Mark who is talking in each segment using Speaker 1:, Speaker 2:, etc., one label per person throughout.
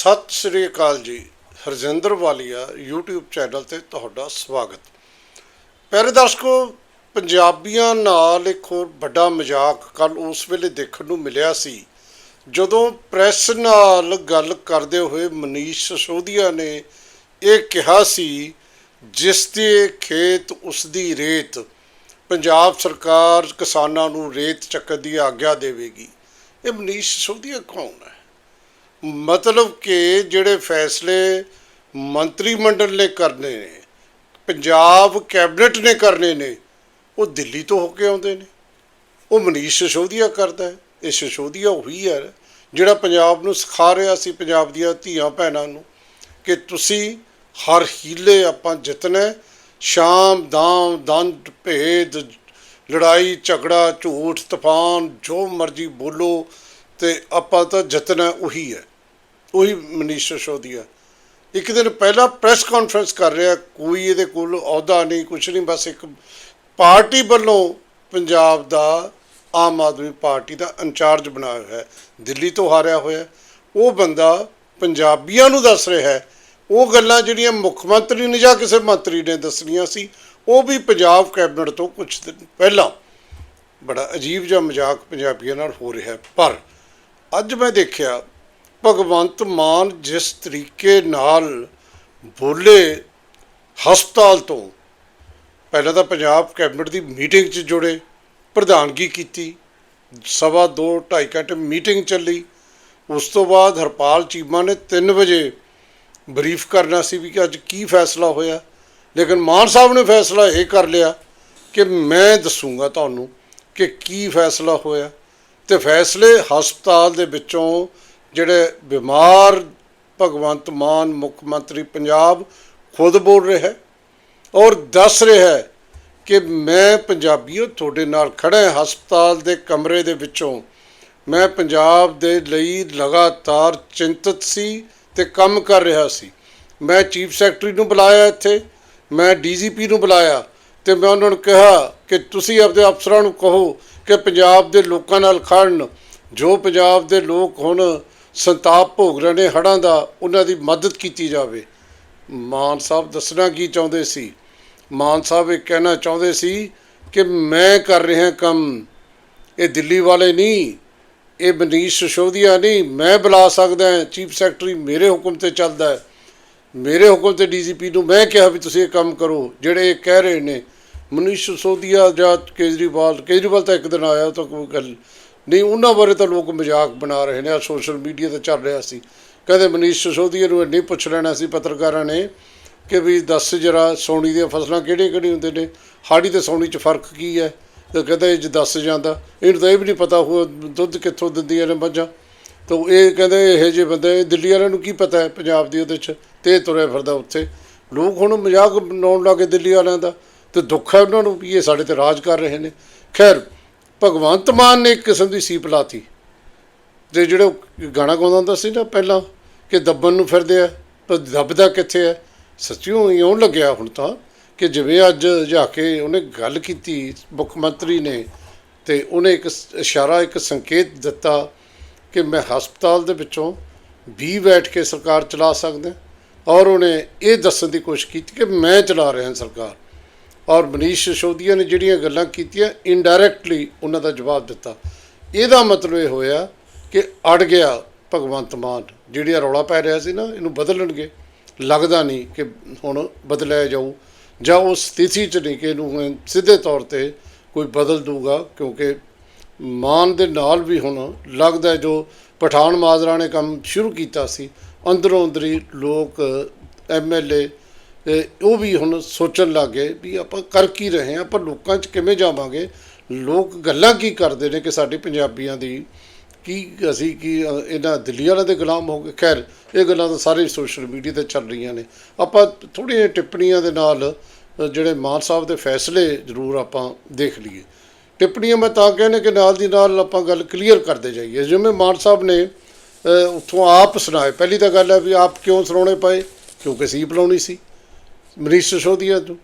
Speaker 1: ਸਤਿ ਸ੍ਰੀ ਅਕਾਲ ਜੀ। ਹਰਜਿੰਦਰ ਵਾਲੀਆ, YouTube channel ਤੇ ਤੁਹਾਡਾ ਸਵਾਗਤ। ਪਿਆਰੇ ਦਰਸ਼ਕੋ, ਪੰਜਾਬੀਆਂ ਨਾਲ ਇੱਕ ਹੋਰ ਵੱਡਾ ਮਜ਼ਾਕ ਕੱਲ ਉਸ ਵੇਲੇ ਦੇਖਣ ਨੂੰ ਮਿਲਿਆ ਸੀ, ਜਦੋਂ ਪ੍ਰੈਸ ਨਾਲ ਗੱਲ ਕਰਦੇ ਹੋਏ ਮਨੀਸ਼ ਸਿਸੋਦੀਆ ਨੇ ਇਹ ਕਿਹਾ ਸੀ, ਜਿਸ ਦੇ ਖੇਤ ਉਸ ਦੀ ਰੇਤ, ਪੰਜਾਬ ਸਰਕਾਰ ਕਿਸਾਨਾਂ ਨੂੰ ਰੇਤ ਚੱਕਣ ਦੀ ਆਗਿਆ ਦੇਵੇਗੀ। ਇਹ ਮਨੀਸ਼ ਸਿਸੋਦੀਆ ਕੌਣ ਹੈ? ਮਤਲਬ ਕਿ ਜਿਹੜੇ ਫੈਸਲੇ ਮੰਤਰੀ ਮੰਡਲ ਨੇ ਕਰਨੇ ਨੇ, ਪੰਜਾਬ ਕੈਬਨਿਟ ਨੇ ਕਰਨੇ ਨੇ, ਉਹ ਦਿੱਲੀ ਤੋਂ ਹੋ ਕੇ ਆਉਂਦੇ ਨੇ। ਉਹ ਮਨੀਸ਼ ਸਿਸੋਦੀਆ ਕਰਦਾ ਹੈ। ਇਹ ਸਿਸੋਦੀਆ ਉਹੀ ਹੈ ਜਿਹੜਾ ਪੰਜਾਬ ਨੂੰ ਸਿਖਾ ਰਿਹਾ ਸੀ, ਪੰਜਾਬ ਦੀਆਂ ਧੀਆਂ ਭੈਣਾਂ ਨੂੰ ਕਿ ਤੁਸੀਂ ਹਰ ਹੀਲੇ ਆਪਾਂ ਜਿੱਤਣਾ ਸ਼ਾਮ, ਦਾਮ, ਦੰਦ, ਭੇਦ, ਲੜਾਈ, ਝਗੜਾ, ਝੂਠ, ਤੂਫਾਨ, ਜੋ ਮਰਜ਼ੀ ਬੋਲੋ ਤੇ ਆਪਾਂ ਤਾਂ ਜਿੱਤਣਾ ਉਹੀ ਹੈ। ਉਹੀ ਮਨੀਸ਼ ਸਿਸੋਦੀਆ ਇੱਕ ਦਿਨ ਪਹਿਲਾਂ ਪ੍ਰੈਸ ਕਾਨਫਰੰਸ ਕਰ ਰਿਹਾ, ਕੋਈ ਇਹਦੇ ਕੋਲ ਅਹੁਦਾ ਨਹੀਂ, ਕੁਛ ਨਹੀਂ, ਬਸ ਇੱਕ ਪਾਰਟੀ ਵੱਲੋਂ ਪੰਜਾਬ ਦਾ ਆਮ ਆਦਮੀ ਪਾਰਟੀ ਦਾ ਇੰਚਾਰਜ ਬਣਾਇਆ ਹੋਇਆ ਹੈ ਦਿੱਲੀ ਤੋਂ ਹਾਰਿਆ ਹੋਇਆ। ਉਹ ਬੰਦਾ ਪੰਜਾਬੀਆਂ ਨੂੰ ਦੱਸ ਰਿਹਾ ਹੈ। ਉਹ ਗੱਲਾਂ ਜਿਹੜੀਆਂ ਮੁੱਖ ਮੰਤਰੀ ਨੇ ਜਾਂ ਕਿਸੇ ਮੰਤਰੀ ਨੇ ਦੱਸਣੀਆਂ ਸੀ, ਉਹ ਵੀ ਪੰਜਾਬ ਕੈਬਨਿਟ ਤੋਂ ਕੁਝ ਦਿਨ ਪਹਿਲਾਂ। ਬੜਾ ਅਜੀਬ ਜਿਹਾ ਮਜ਼ਾਕ ਪੰਜਾਬੀਆਂ ਨਾਲ ਹੋ ਰਿਹਾ ਪਰ ਅੱਜ ਮੈਂ ਦੇਖਿਆ ਭਗਵੰਤ ਮਾਨ ਜਿਸ ਤਰੀਕੇ ਨਾਲ ਬੋਲੇ ਹਸਪਤਾਲ ਤੋਂ, ਪਹਿਲਾਂ ਤਾਂ ਪੰਜਾਬ ਕੈਬਨਿਟ ਦੀ ਮੀਟਿੰਗ 'ਚ ਜੁੜੇ, ਪ੍ਰਧਾਨਗੀ ਕੀਤੀ, ਸਵਾ ਦੋ 2.5 ਘੰਟੇ ਮੀਟਿੰਗ ਚੱਲੀ। ਉਸ ਤੋਂ ਬਾਅਦ ਹਰਪਾਲ ਚੀਮਾ ਨੇ 3 ਵਜੇ ਬਰੀਫ ਕਰਨਾ ਸੀ ਵੀ ਕਿ ਅੱਜ ਕੀ ਫੈਸਲਾ ਹੋਇਆ। ਲੇਕਿਨ ਮਾਨ ਸਾਹਿਬ ਨੇ ਫੈਸਲਾ ਇਹ ਕਰ ਲਿਆ ਕਿ ਮੈਂ ਦੱਸੂਗਾ ਤੁਹਾਨੂੰ ਕਿ ਕੀ ਫੈਸਲਾ ਹੋਇਆ ਤੇ ਫੈਸਲੇ ਹਸਪਤਾਲ ਦੇ ਵਿੱਚੋਂ ਜਿਹੜੇ ਬਿਮਾਰ ਭਗਵੰਤ ਮਾਨ ਮੁੱਖ ਮੰਤਰੀ ਪੰਜਾਬ ਖੁਦ ਬੋਲ ਰਿਹਾ ਹੈ ਔਰ ਦੱਸ ਰਿਹਾ ਹੈ ਕਿ ਮੈਂ ਪੰਜਾਬੀਓ ਤੁਹਾਡੇ ਨਾਲ ਖੜਾ ਹਸਪਤਾਲ ਦੇ ਕਮਰੇ ਦੇ ਵਿੱਚੋਂ। ਮੈਂ ਪੰਜਾਬ ਦੇ ਲਈ ਲਗਾਤਾਰ ਚਿੰਤਤ ਸੀ ਤੇ ਕੰਮ ਕਰ ਰਿਹਾ ਸੀ। ਮੈਂ ਚੀਫ ਸੈਕਟਰੀ ਨੂੰ ਬੁਲਾਇਆ ਇੱਥੇ, ਮੈਂ ਡੀਜੀਪੀ ਨੂੰ ਬੁਲਾਇਆ ਤੇ ਮੈਂ ਉਹਨਾਂ ਨੂੰ ਕਿਹਾ ਕਿ ਤੁਸੀਂ ਆਪਣੇ ਅਫਸਰਾਂ ਨੂੰ ਕਹੋ ਕਿ ਪੰਜਾਬ ਦੇ ਲੋਕਾਂ ਨਾਲ ਖੜਨ ਜੋ ਪੰਜਾਬ ਦੇ ਲੋਕ ਹੁਣ ਸੰਤਾਪ ਭੋਗ ਰਹੇ ਨੇ, ਹੜ੍ਹਾਂ ਦਾ, ਉਹਨਾਂ ਦੀ ਮਦਦ ਕੀਤੀ ਜਾਵੇ। ਮਾਨ ਸਾਹਿਬ ਦੱਸਣਾ ਕੀ ਚਾਹੁੰਦੇ ਸੀ? ਮਾਨ ਸਾਹਿਬ ਇਹ ਕਹਿਣਾ ਚਾਹੁੰਦੇ ਸੀ ਕਿ ਮੈਂ ਕਰ ਰਿਹਾ ਕੰਮ, ਇਹ ਦਿੱਲੀ ਵਾਲੇ ਨਹੀਂ, ਇਹ ਮਨੀਸ਼ ਸਿਸੋਦੀਆ ਨਹੀਂ, ਮੈਂ ਬੁਲਾ ਸਕਦਾ ਚੀਫ ਸੈਕਟਰੀ ਮੇਰੇ ਹੁਕਮ ਤੇ ਚੱਲਦਾ ਹੈ। ਮੇਰੇ ਹੁਕਮ ਤੇ ਡੀਜੀਪੀ ਨੂੰ ਮੈਂ ਕਿਹਾ ਵੀ ਤੁਸੀਂ ਇਹ ਕੰਮ ਕਰੋ, ਜਿਹੜੇ ਇਹ ਕਹਿ ਰਹੇ ਨੇ। ਮਨੀਸ਼ ਸਿਸੋਦੀਆ ਜਾਂ ਕੇਜਰੀਵਾਲ ਕੇਜਰੀਵਾਲ ਤਾਂ ਇੱਕ ਦਿਨ ਆਇਆ ਉਹ ਤਾਂ ਕੋਈ ਗੱਲ ਨਹੀਂ, ਉਹਨਾਂ ਬਾਰੇ ਤਾਂ ਲੋਕ ਮਜ਼ਾਕ ਬਣਾ ਰਹੇ ਨੇ ਆ ਸੋਸ਼ਲ ਮੀਡੀਆ ਤੇ ਚੱਲ ਰਿਹਾ ਸੀ। ਕਹਿੰਦੇ ਮਨੀਸ਼ ਸਿਸੋਦੀਆ ਨੂੰ ਇੰਨੀ ਪੁੱਛ ਲੈਣਾ ਸੀ ਪੱਤਰਕਾਰਾਂ ਨੇ ਕਿ ਵੀ ਦੱਸ ਜਰਾ ਸੌਣੀ ਦੀਆਂ ਫਸਲਾਂ ਕਿਹੜੀਆਂ ਕਿਹੜੀਆਂ ਹੁੰਦੇ ਨੇ, ਹਾੜੀ ਤੇ ਸੌਣੀ 'ਚ ਫ਼ਰਕ ਕੀ ਹੈ? ਤੇ ਕਹਿੰਦੇ ਇਹ 'ਚ ਦੱਸ ਜਾਂਦਾ। ਇਹਨੂੰ ਤਾਂ ਇਹ ਵੀ ਨਹੀਂ ਪਤਾ ਹੋ ਦੁੱਧ ਕਿੱਥੋਂ ਦਿੰਦੀਆਂ ਨੇ ਮੱਝਾਂ। ਤਾਂ ਇਹ ਕਹਿੰਦੇ ਇਹੋ ਜਿਹੇ ਬੰਦੇ ਦਿੱਲੀ ਵਾਲਿਆਂ ਨੂੰ ਕੀ ਪਤਾ ਹੈ ਪੰਜਾਬ ਦੀ ਉਹਦੇ 'ਚ, ਤੇ ਇਹ ਤੁਰਿਆ ਫਿਰਦਾ ਉੱਥੇ। ਲੋਕ ਹੁਣ ਮਜ਼ਾਕ ਬਣਾਉਣ ਲੱਗੇ ਦਿੱਲੀ ਵਾਲਿਆਂ ਦਾ, ਤੇ ਦੁੱਖ ਹੈ ਉਹਨਾਂ ਨੂੰ ਵੀ ਇਹ ਸਾਡੇ ਤੇ ਰਾਜ ਕਰ ਰਹੇ ਨੇ। ਖੈਰ ਭਗਵੰਤ ਮਾਨ ਨੇ ਇੱਕ ਕਿਸਮ ਦੀ ਸੀਪ ਲਾਤੀ। ਤੇ ਜਿਹੜੇ ਉਹ ਗਾਣਾ ਗਾਉਂਦਾ ਹੁੰਦਾ ਸੀ ਨਾ ਪਹਿਲਾਂ, ਕਿ ਦੱਬਣ ਨੂੰ ਫਿਰਦੇ ਆ, ਪਰ ਦੱਬਦਾ ਕਿੱਥੇ ਹੈ ਸੱਚਿਓ ਇਉਂ ਲੱਗਿਆ ਹੁਣ ਤਾਂ, ਕਿ ਜਿਵੇਂ ਅੱਜ ਜਾ ਕੇ ਉਹਨੇ ਗੱਲ ਕੀਤੀ, ਮੁੱਖ ਮੰਤਰੀ ਨੇ, ਤੇ ਉਹਨੇ ਇੱਕ ਇਸ਼ਾਰਾ, ਇੱਕ ਸੰਕੇਤ ਦਿੱਤਾ ਕਿ ਮੈਂ ਹਸਪਤਾਲ ਦੇ ਵਿੱਚੋਂ ਵੀ ਬੈਠ ਕੇ ਸਰਕਾਰ ਚਲਾ ਸਕਦਾ। ਔਰ ਉਹਨੇ ਇਹ ਦੱਸਣ ਦੀ ਕੋਸ਼ਿਸ਼ ਕੀਤੀ ਕਿ ਮੈਂ ਚਲਾ ਰਿਹਾ ਸਰਕਾਰ। ਔਰ ਮਨੀਸ਼ ਸਿਸੋਦੀਆ ਨੇ ਜਿਹੜੀਆਂ ਗੱਲਾਂ ਕੀਤੀਆਂ ਇਨਡਾਇਰੈਕਟਲੀ ਉਹਨਾਂ ਦਾ ਜਵਾਬ ਦਿੱਤਾ। ਇਹਦਾ ਮਤਲਬ ਇਹ ਹੋਇਆ ਕਿ ਅੜ ਗਿਆ ਭਗਵੰਤ ਮਾਨ। ਜਿਹੜੀ ਰੌਲਾ ਪੈ ਰਿਹਾ ਸੀ ਨਾ, ਇਹਨੂੰ ਬਦਲਣਗੇ। ਲੱਗਦਾ ਨਹੀਂ ਕਿ ਹੁਣ ਬਦਲਿਆ ਜਾਊ ਜਾਂ ਉਸ ਸਥਿਤੀ 'ਚ ਨਹੀਂ ਕਿ ਇਹਨੂੰ ਹੁਣ ਸਿੱਧੇ ਤੌਰ ਤੇ ਕੋਈ ਬਦਲ ਦੂਗਾ ਕਿਉਂਕਿ ਮਾਨ ਦੇ ਨਾਲ ਵੀ ਹੁਣ ਲੱਗਦਾ ਜੋ ਪਠਾਨ ਮਾਜਰਾ ਨੇ ਕੰਮ ਸ਼ੁਰੂ ਕੀਤਾ ਸੀ ਅੰਦਰੋਂ ਅੰਦਰੀ ਲੋਕ ਐਮਐਲਏ ਉਹ ਵੀ ਹੁਣ ਸੋਚਣ ਲੱਗ ਗਏ ਵੀ ਆਪਾਂ ਕਰ ਕੀ ਰਹੇ ਹਾਂ, ਆਪਾਂ ਲੋਕਾਂ 'ਚ ਕਿਵੇਂ ਜਾਵਾਂਗੇ? ਲੋਕ ਗੱਲਾਂ ਕੀ ਕਰਦੇ ਨੇ ਕਿ ਸਾਡੇ ਪੰਜਾਬੀਆਂ ਦੀ? ਕੀ ਅਸੀਂ ਕੀ ਇਹਨਾਂ ਦਿੱਲੀ ਵਾਲਿਆਂ ਦੇ ਗੁਲਾਮ ਹੋ ਗਏ? ਖੈਰ, ਇਹ ਗੱਲਾਂ ਤਾਂ ਸਾਰੇ ਸੋਸ਼ਲ ਮੀਡੀਆ ਤੇ ਚੱਲ ਰਹੀਆਂ ਨੇ। ਆਪਾਂ ਥੋੜ੍ਹੀਆਂ ਟਿੱਪਣੀਆਂ ਦੇ ਨਾਲ ਜਿਹੜੇ ਮਾਨ ਸਾਹਿਬ ਦੇ ਫੈਸਲੇ ਜ਼ਰੂਰ ਆਪਾਂ ਦੇਖ ਲਈਏ। ਟਿੱਪਣੀਆਂ ਮੈਂ ਤਾਂ ਕਹਿੰਦੇ ਕਿ ਨਾਲ ਦੀ ਨਾਲ ਆਪਾਂ ਗੱਲ ਕਲੀਅਰ ਕਰਦੇ ਜਾਈਏ। ਜਿਵੇਂ ਮਾਨ ਸਾਹਿਬ ਨੇ ਉੱਥੋਂ ਆਪ ਸੁਣਾਏ। ਪਹਿਲੀ ਤਾਂ ਗੱਲ ਹੈ ਵੀ ਆਪ ਕਿਉਂ ਸੁਣਾਉਣੇ ਪਏ? ਕਿਉਂਕਿ ਸੀ ਬੁਲਾਉਣੀ ਸੀ। ਮਰੀਸ਼ ਸਿਸੋਦੀਆ ਤੋਂ।